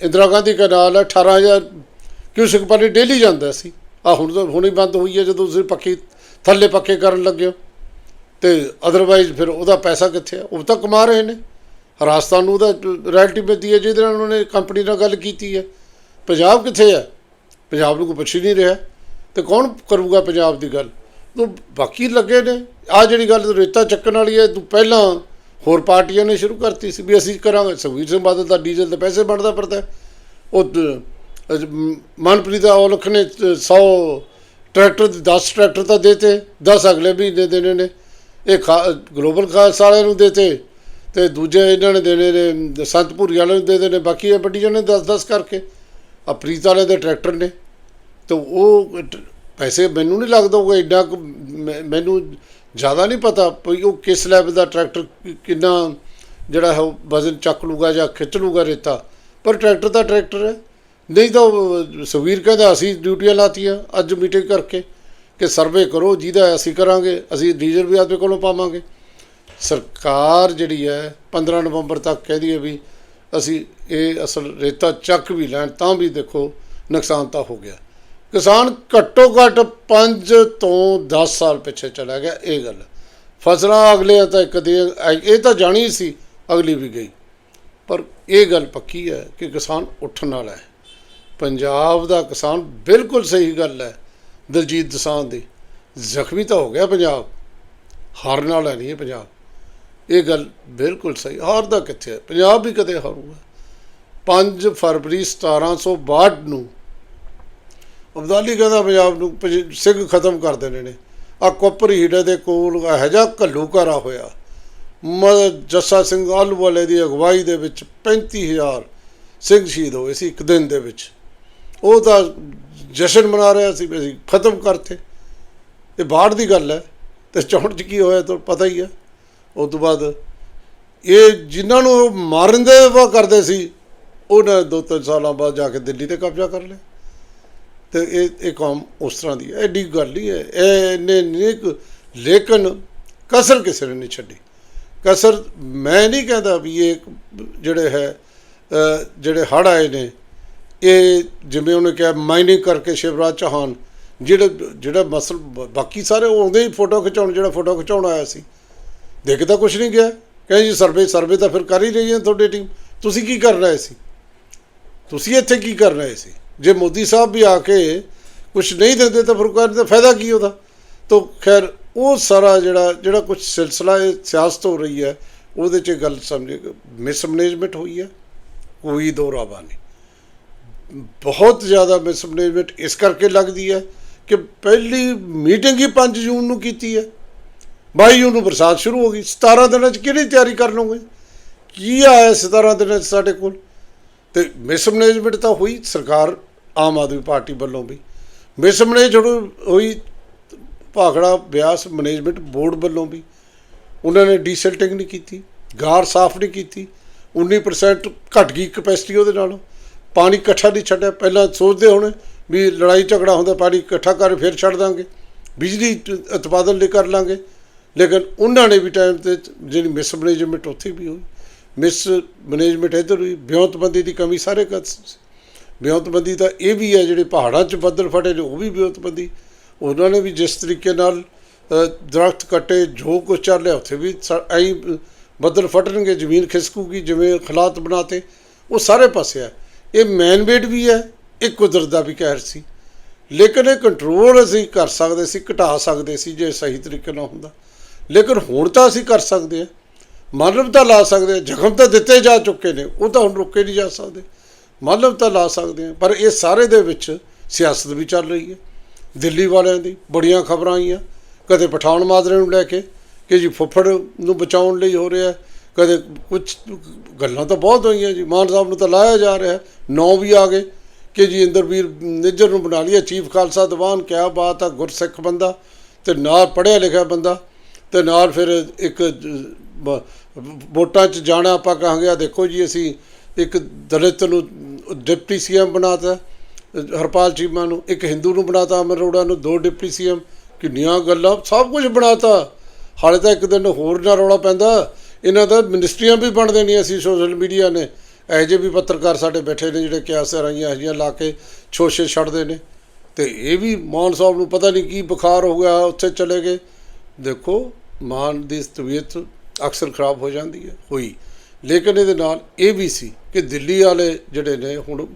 Speaker 1: ਇੰਦਰਾ ਗਾਂਧੀ ਕਨਾਲ ਹੈ 18000 ਕਿਊਸਿਕ ਪਾਣੀ ਡੇਲੀ ਜਾਂਦਾ ਸੀ। ਆ ਹੁਣ ਤਾਂ ਹੁਣੇ ਬੰਦ ਹੋਈ ਹੈ, ਜਦੋਂ ਤੁਸੀਂ ਪੱਕੀ ਥੱਲੇ ਪੱਕੇ ਕਰਨ ਲੱਗੇ ਹੋ। ਤੇ ਅਦਰਵਾਈਜ਼ ਫਿਰ ਉਹਦਾ ਪੈਸਾ ਕਿੱਥੇ ਆ? ਉਹ ਤਾਂ ਕਮਾ ਰਹੇ ਨੇ। ਰਾਜਸਥਾਨ ਨੂੰ ਉਹਦਾ ਰਾਇਲਟੀ ਮਿਲਦੀ ਹੈ, ਜਿਹਦੇ ਨਾਲ ਉਹਨਾਂ ਨੇ ਕੰਪਨੀ ਨਾਲ ਗੱਲ ਕੀਤੀ ਹੈ। ਪੰਜਾਬ ਕਿੱਥੇ ਹੈ? ਪੰਜਾਬ ਨੂੰ ਕੋਈ ਪੁੱਛ ਹੀ ਨਹੀਂ ਰਿਹਾ। ਤੇ ਕੌਣ ਕਰੂਗਾ ਪੰਜਾਬ ਦੀ ਗੱਲ? ਤੂੰ ਬਾਕੀ ਲੱਗੇ ਨੇ। ਆ ਜਿਹੜੀ ਗੱਲ ਰੇਤਾ ਚੱਕਣ ਵਾਲੀ ਹੈ, ਤੂੰ ਪਹਿਲਾਂ ਹੋਰ ਪਾਰਟੀਆਂ ਨੇ ਸ਼ੁਰੂ ਕਰਤੀ ਸੀ ਵੀ ਅਸੀਂ ਕਰਾਂਗੇ। ਸੁਖਬੀਰ ਸਿੰਘ ਬਾਦਲ ਦਾ ਡੀਜ਼ਲ ਦੇ ਪੈਸੇ ਬਣਦਾ ਪਰਦਾ ਉਹ ਮਨਪ੍ਰੀਤ ਔਲਖ ਨੇ 100 ਟਰੈਕਟਰ 10 ਟਰੈਕਟਰ ਤਾਂ ਦੇਤੇ 10 ਅਗਲੇ ਮਹੀਨੇ ਦੇਣੇ ਨੇ। ਇਹ ਗਲੋਬਲ ਖਾਸ ਵਾਲਿਆਂ ਨੂੰ ਦੇਤੇ ਤੇ ਦੂਜੇ ਇਹਨਾਂ ਨੇ ਦੇਣੇ ਨੇ ਸੰਤਪੁਰੀ ਵਾਲਿਆਂ ਨੂੰ ਦੇ ਦੇਣੇ ਬਾਕੀ ਇਹ ਵੱਡੀਆਂ ਨੇ 10 10 ਕਰਕੇ। ਆ ਪ੍ਰੀਤ ਵਾਲੇ ਦੇ ਟਰੈਕਟਰ ਨੇ। ਤੇ ਉਹ ਪੈਸੇ ਮੈਨੂੰ ਨਹੀਂ ਲੱਗਦਾ ਉਹ ਐਡਾ ਕੁ ਮੈਂ- ਮੈਨੂੰ ਜ਼ਿਆਦਾ ਨਹੀਂ ਪਤਾ ਵੀ ਉਹ ਕਿਸ ਲੈਵਲ ਦਾ ਟਰੈਕਟਰ ਕਿੰਨਾ ਜਿਹੜਾ ਹੈ ਉਹ ਵਜ਼ਨ ਚੱਕ ਲੂਗਾ ਜਾਂ ਖਿੱਚ ਲੂਗਾ ਰੇਤਾ। ਪਰ ਟਰੈਕਟਰ ਤਾਂ ਟਰੈਕਟਰ ਹੈ। ਨਹੀਂ ਤਾਂ ਉਹ ਸੁਖਬੀਰ ਕਹਿੰਦਾ, ਅਸੀਂ ਡਿਊਟੀਆਂ ਲਾਤੀਆਂ ਅੱਜ ਮੀਟਿੰਗ ਕਰਕੇ ਕਿ ਸਰਵੇ ਕਰੋ, ਜਿਹਦਾ ਅਸੀਂ ਕਰਾਂਗੇ, ਅਸੀਂ ਡੀਜ਼ਲ ਵੀ ਆਪਦੇ ਕੋਲੋਂ ਪਾਵਾਂਗੇ। ਸਰਕਾਰ ਜਿਹੜੀ ਹੈ 15 ਨਵੰਬਰ ਤੱਕ ਕਹਿੰਦੀ ਹੈ ਵੀ ਅਸੀਂ ਇਹ ਅਸਲ ਰੇਤਾ ਚੱਕ ਵੀ ਲੈਣ, ਤਾਂ ਵੀ ਦੇਖੋ ਨੁਕਸਾਨ ਤਾਂ ਹੋ ਗਿਆ। ਕਿਸਾਨ ਘੱਟੋ ਘੱਟ 5 ਤੋਂ 10 ਸਾਲ ਪਿੱਛੇ ਚਲਾ ਗਿਆ, ਇਹ ਗੱਲ। ਫਸਲਾਂ ਅਗਲੇ ਤਾਂ ਕਦੇ ਇਹ ਤਾਂ ਜਾਣੀ ਸੀ, ਅਗਲੀ ਵੀ ਗਈ। ਪਰ ਇਹ ਗੱਲ ਪੱਕੀ ਹੈ ਕਿ ਕਿਸਾਨ ਉੱਠਣ ਵਾਲਾ ਹੈ। ਪੰਜਾਬ ਦਾ ਕਿਸਾਨ ਬਿਲਕੁਲ ਸਹੀ ਗੱਲ ਹੈ, ਦਲਜੀਤ ਦਸਾਂ ਦੀ। ਜ਼ਖਮੀ ਤਾਂ ਹੋ ਗਿਆ ਪੰਜਾਬ। ਹਾਰਨ ਵਾਲਾ ਨਹੀਂ ਹੈ ਪੰਜਾਬ। ਇਹ ਗੱਲ ਬਿਲਕੁਲ ਸਹੀ। ਹਾਰਦਾ ਕਿੱਥੇ ਹੈ? ਪੰਜਾਬ ਵੀ ਕਦੇ ਹਾਰੂਗਾ। 5 ਫਰਵਰੀ 1762 ਨੂੰ ਅਬਦਾਲੀ ਕਹਿੰਦਾ ਪੰਜਾਬ ਨੂੰ ਪੰਜ- ਸਿੰਘ ਖਤਮ ਕਰ ਦੇਣੇ ਨੇ। ਆ ਕੋਪਰ ਹੀੜੇ ਦੇ ਕੋਲ ਇਹੋ ਜਿਹਾ ਘੱਲੂਘਾਰਾ ਹੋਇਆ। ਮ- ਜੱਸਾ ਸਿੰਘ ਆਲੂਵਾਲੇ ਦੀ ਅਗਵਾਈ ਦੇ ਵਿੱਚ 35000 ਸਿੰਘ ਸ਼ਹੀਦ ਹੋਏ ਸੀ ਇੱਕ ਦਿਨ ਦੇ ਵਿੱਚ। ਉਹ ਤਾਂ ਜਸ਼ਨ ਮਨਾ ਰਿਹਾ ਸੀ ਵੀ ਅਸੀਂ ਖਤਮ ਕਰਤੇ। ਇਹ ਬਾਹਰ ਦੀ ਗੱਲ ਹੈ। ਤੇ ਚੌਂਟ ਚ ਕੀ ਹੋਇਆ ਤੁਹਾਨੂੰ ਪਤਾ ਹੀ ਹੈ। ਉਸ ਤੋਂ ਬਾਅਦ ਇਹ ਜਿਨ੍ਹਾਂ ਨੂੰ ਮਾਰਨ ਦੇ ਵਾ ਕਰਦੇ ਸੀ, ਉਹਨਾਂ ਨੇ ਦੋ ਤਿੰਨ ਸਾਲਾਂ ਬਾਅਦ ਜਾ ਕੇ ਦਿੱਲੀ ਤੇ ਕਬਜ਼ਾ ਕਰ ਲਿਆ। ਤੇ ਇਹ ਇਹ ਕੌਮ ਉਸ ਤਰ੍ਹਾਂ ਦੀ ਹੈ। ਐਡੀ ਗੱਲ ਹੀ ਹੈ। ਇਹ ਨੇ ਨਿਕ, ਲੇਕਿਨ ਕਸਰ ਕਿਸੇ ਨੇ ਨਹੀਂ ਛੱਡੀ। ਕਸਰ ਮੈਂ ਨਹੀਂ ਕਹਿੰਦਾ ਵੀ ਇਹ ਜਿਹੜੇ ਹੈ ਜਿਹੜੇ ਹੜ੍ਹ ਆਏ ਨੇ, ਇਹ ਜਿਵੇਂ ਉਹਨੇ ਕਿਹਾ ਮਾਈਨਿੰਗ ਕਰਕੇ ਸ਼ਿਵਰਾਜ ਚੌਹਾਨ, ਜਿਹੜੇ, ਜਿਹੜਾ ਮਸਲ, ਬਾਕੀ ਸਾਰੇ ਆਉਂਦੇ ਹੀ ਫੋਟੋ ਖਿਚਾਉਣ, ਜਿਹੜਾ ਫੋਟੋ ਖਿਚਾਉਣ ਆਇਆ ਸੀ। ਦੇਖ ਤਾਂ ਕੁਝ ਨਹੀਂ ਗਿਆ। ਕਹਿੰਦੇ ਜੀ ਸਰਵੇ ਸਰਵੇ ਤਾਂ ਫਿਰ ਕਰ ਹੀ ਰਹੀ ਹੈ ਤੁਹਾਡੀ ਟੀਮ ਤੁਸੀਂ ਕੀ ਕਰ ਰਹੇ ਸੀ? ਤੁਸੀਂ ਇੱਥੇ ਕੀ ਕਰ ਰਹੇ ਸੀ? ਜੇ ਮੋਦੀ ਸਾਹਿਬ ਵੀ ਆ ਕੇ ਕੁਝ ਨਹੀਂ ਦਿੰਦੇ ਤਾਂ ਫਿਰ ਕਰਨ ਦਾ ਫਾਇਦਾ ਕੀ ਉਹਦਾ? ਤਾਂ ਖੈਰ, ਉਹ ਸਾਰਾ ਜਿਹੜਾ ਜਿਹੜਾ ਕੁਝ ਸਿਲਸਿਲਾ ਇਹ ਸਿਆਸਤ ਹੋ ਰਹੀ ਹੈ, ਉਹਦੇ 'ਚ ਗੱਲ ਸਮਝ ਮਿਸਮੈਨੇਜਮੈਂਟ ਹੋਈ ਹੈ, ਕੋਈ ਦੋਰਾਵਾ ਨਹੀਂ। ਬਹੁਤ ਜ਼ਿਆਦਾ ਮਿਸਮੈਨੇਜਮੈਂਟ ਇਸ ਕਰਕੇ ਲੱਗਦੀ ਹੈ ਕਿ ਪਹਿਲੀ ਮੀਟਿੰਗ ਹੀ 5 ਜੂਨ ਨੂੰ ਕੀਤੀ ਹੈ। 22 ਜੂਨ ਨੂੰ ਬਰਸਾਤ ਸ਼ੁਰੂ ਹੋ ਗਈ। 17 ਦਿਨਾਂ 'ਚ ਕਿਹੜੀ ਤਿਆਰੀ ਕਰ ਲਓਗੇ? ਕੀ ਆਇਆ 17 ਦਿਨਾਂ 'ਚ ਸਾਡੇ ਕੋਲ? ਤੇ ਮਿਸਮੈਨੇਜਮੈਂਟ ਤਾਂ ਹੋਈ, ਸਰਕਾਰ ਆਮ ਆਦਮੀ ਪਾਰਟੀ ਵੱਲੋਂ ਵੀ। ਮਿਸਮੈਨੇਜ ਹੋਈ ਭਾਖੜਾ ਬਿਆਸ ਮੈਨੇਜਮੈਂਟ ਬੋਰਡ ਵੱਲੋਂ ਵੀ ਉਹਨਾਂ ਨੇ ਡੀਸਲਟਿੰਗ ਨਹੀਂ ਕੀਤੀ, ਗਾਰ ਸਾਫ਼ ਨਹੀਂ ਕੀਤੀ 19% ਘਟ ਗਈ ਕਪੈਸਿਟੀ ਉਹਦੇ ਨਾਲ। ਪਾਣੀ ਇਕੱਠਾ ਨਹੀਂ ਛੱਡਿਆ, ਪਹਿਲਾਂ ਸੋਚਦੇ ਹੋਣੇ ਵੀ ਲੜਾਈ ਝਗੜਾ ਹੁੰਦਾ, ਪਾਣੀ ਇਕੱਠਾ ਕਰ ਫਿਰ ਛੱਡ ਦਾਂਗੇ, ਬਿਜਲੀ ਉਤਪਾਦਨ ਲਈ ਕਰ ਲਾਂਗੇ। ਲੇਕਿਨ ਉਹਨਾਂ ਨੇ ਵੀ ਟਾਈਮ ਤੇ ਜਿਹੜੀ ਮਿਸਮੈਨੇਜਮੈਂਟ ਉੱਥੇ ਵੀ ਹੋਈ। ਮਿਸ ਮੈਨੇਜਮੈਂਟ ਇੱਧਰ ਹੋਈ ਵਿਉਂਤਬੰਦੀ ਦੀ ਕਮੀ ਸਾਰੇ ਕਰ ਵਿਉਂਤਬੰਦੀ ਤਾਂ ਇਹ ਵੀ ਹੈ ਜਿਹੜੇ ਪਹਾੜਾਂ 'ਚ ਬੱਦਲ ਫਟੇ ਨੇ ਉਹ ਵੀ ਵਿਉਂਤਬੰਦੀ ਉਹਨਾਂ ਨੇ ਵੀ ਜਿਸ ਤਰੀਕੇ ਨਾਲ ਅ, ਦਰਖਤ ਕੱਟੇ ਜੋ ਕੁਛ ਚੱਲ ਰਿਹਾ ਉੱਥੇ ਵੀ ਸ- ਐਂ ਬੱਦਲ ਫਟਣਗੇ ਜ਼ਮੀਨ ਖਿਸਕੂਗੀ ਜਿਵੇਂ ਹਾਲਾਤ ਬਣਾਤੇ ਉਹ ਸਾਰੇ ਪਾਸੇ ਹੈ। ਇਹ ਮੈਨਵੇਡ ਵੀ ਹੈ ਇਹ ਕੁਦਰਤ ਦਾ ਵੀ ਕਹਿਰ ਸੀ। ਲੇਕਿਨ ਇਹ ਕੰਟਰੋਲ ਅਸੀਂ ਕਰ ਸਕਦੇ ਸੀ ਘਟਾ ਸਕਦੇ ਸੀ ਜੇ ਸਹੀ ਤਰੀਕੇ ਨਾਲ ਹੁੰਦਾ। ਲੇਕਿਨ ਹੁਣ ਤਾਂ ਅਸੀਂ ਕਰ ਸਕਦੇ ਹਾਂ। ਮਾਨਵ ਤਾਂ ਲਾ ਸਕਦੇ ਜ਼ਖਮ ਤਾਂ ਦਿੱਤੇ ਜਾ ਚੁੱਕੇ ਨੇ ਉਹ ਤਾਂ ਹੁਣ ਰੁਕੇ ਨਹੀਂ ਜਾ ਸਕਦੇ। ਮਾਨਵ ਤਾਂ ਲਾ ਸਕਦੇ ਹਾਂ, ਪਰ ਇਹ ਸਾਰੇ ਦੇ ਵਿੱਚ ਸਿਆਸਤ ਵੀ ਚੱਲ ਰਹੀ ਹੈ। ਦਿੱਲੀ ਵਾਲਿਆਂ ਦੀ ਬੜੀਆਂ ਖਬਰਾਂ ਆਈਆਂ। ਕਦੇ ਪਠਾਨ ਮਾਜਰੇ ਨੂੰ ਲੈ ਕੇ, ਕਿ ਜੀ ਫੁੱਫੜ ਨੂੰ ਬਚਾਉਣ ਲਈ ਹੋ ਰਿਹਾ ਕਦੇ ਕੁਝ ਗੱਲਾਂ ਤਾਂ ਬਹੁਤ ਹੋਈਆਂ ਜੀ। ਮਾਨ ਸਾਹਿਬ ਨੂੰ ਤਾਂ ਲਾਇਆ ਜਾ ਰਿਹਾ ਨੌ ਵੀ ਆ ਗਏ ਕਿ ਜੀ ਇੰਦਰਵੀਰ ਨਿੱਜਰ ਨੂੰ ਬਣਾ ਲਿਆ ਚੀਫ ਖਾਲਸਾ ਦੀਵਾਨ, ਕਿਆ ਬਾਤ ਆ, ਗੁਰਸਿੱਖ ਬੰਦਾ। ਤੇ ਨਾਲ ਪੜ੍ਹਿਆ ਲਿਖਿਆ ਬੰਦਾ। ਤੇ ਨਾਲ ਫਿਰ ਇੱਕ ਵੋਟਾਂ 'ਚ ਜਾਣਾ ਆਪਾਂ ਕਹਾਂਗੇ ਆ ਦੇਖੋ ਜੀ, ਅਸੀਂ ਇੱਕ ਦਲਿਤ ਨੂੰ ਡਿਪਟੀ ਸੀਐਮ ਬਣਾਤਾ, ਹਰਪਾਲ ਚੀਮਾ ਨੂੰ, ਇੱਕ ਹਿੰਦੂ ਨੂੰ ਬਣਾਤਾ, ਅਮਰ ਅਰੋੜਾ ਨੂੰ, ਦੋ ਡਿਪਟੀ ਸੀਐਮ, ਕਿੰਨੀਆਂ ਗੱਲਾਂ, ਸਭ ਕੁਝ ਬਣਾਤਾ। ਹਾਲੇ ਤਾਂ ਇੱਕ ਦਿਨ ਹੋਰ ਨਾ ਰੌਲਾ ਪੈਂਦਾ। ਇਹਨਾਂ ਦਾ ਮਿਨਿਸਟਰੀਆਂ ਵੀ ਬਣ ਦੇਣੀਆਂ ਸੀ ਸੋਸ਼ਲ ਮੀਡੀਆ ਨੇ। ਇਹੋ ਜਿਹੇ ਵੀ ਪੱਤਰਕਾਰ ਸਾਡੇ ਬੈਠੇ ਨੇ ਜਿਹੜੇ ਕਿਆਸੇ ਰਾਈਆਂ ਇਹੋ ਜਿਹੀਆਂ ਲਾ ਕੇ ਛੋਸ਼ੇ ਛੱਡਦੇ ਨੇ। ਤੇ ਇਹ ਵੀ ਮਾਨ ਸਾਹਿਬ ਨੂੰ ਪਤਾ ਨਹੀਂ ਕੀ ਬੁਖਾਰ ਹੋ ਗਿਆ, ਉੱਥੇ ਚਲੇ ਗਏ। ਦੇਖੋ, ਮਾਨ ਦੀ ਤਬੀਅਤ ਅਕਸਰ ਖਰਾਬ ਹੋ ਜਾਂਦੀ ਹੈ, ਹੋਈ। ਲੇਕਿਨ ਇਹਦੇ ਨਾਲ ਇਹ ਵੀ ਸੀ ਕਿ ਦਿੱਲੀ ਵਾਲੇ ਜਿਹੜੇ ਨੇ ਹੁਣ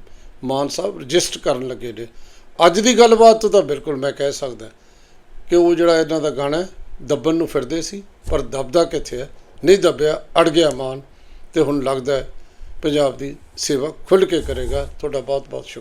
Speaker 1: ਮਾਨ ਸਾਹਿਬ ਰਜਿਸਟਰ ਕਰਨ ਲੱਗੇ ਨੇ। ਅੱਜ ਦੀ ਗੱਲਬਾਤ ਤੋਂ ਤਾਂ ਬਿਲਕੁਲ ਮੈਂ ਕਹਿ ਸਕਦਾ ਕਿ ਉਹ ਜਿਹੜਾ ਇਹਨਾਂ ਦਾ ਗਾਣਾ ਦੱਬਣ ਨੂੰ ਫਿਰਦੇ ਸੀ, ਪਰ ਦੱਬਦਾ ਕਿੱਥੇ ਹੈ? ਨਹੀਂ ਦੱਬਿਆ, ਅੜ ਗਿਆ ਮਾਨ। ਤੇ ਹੁਣ ਲੱਗਦਾ ਪੰਜਾਬ ਦੀ ਸੇਵਾ ਖੁੱਲ੍ਹ ਕੇ ਕਰੇਗਾ। ਤੁਹਾਡਾ ਬਹੁਤ ਬਹੁਤ ਸ਼ੁਕਰੀਆ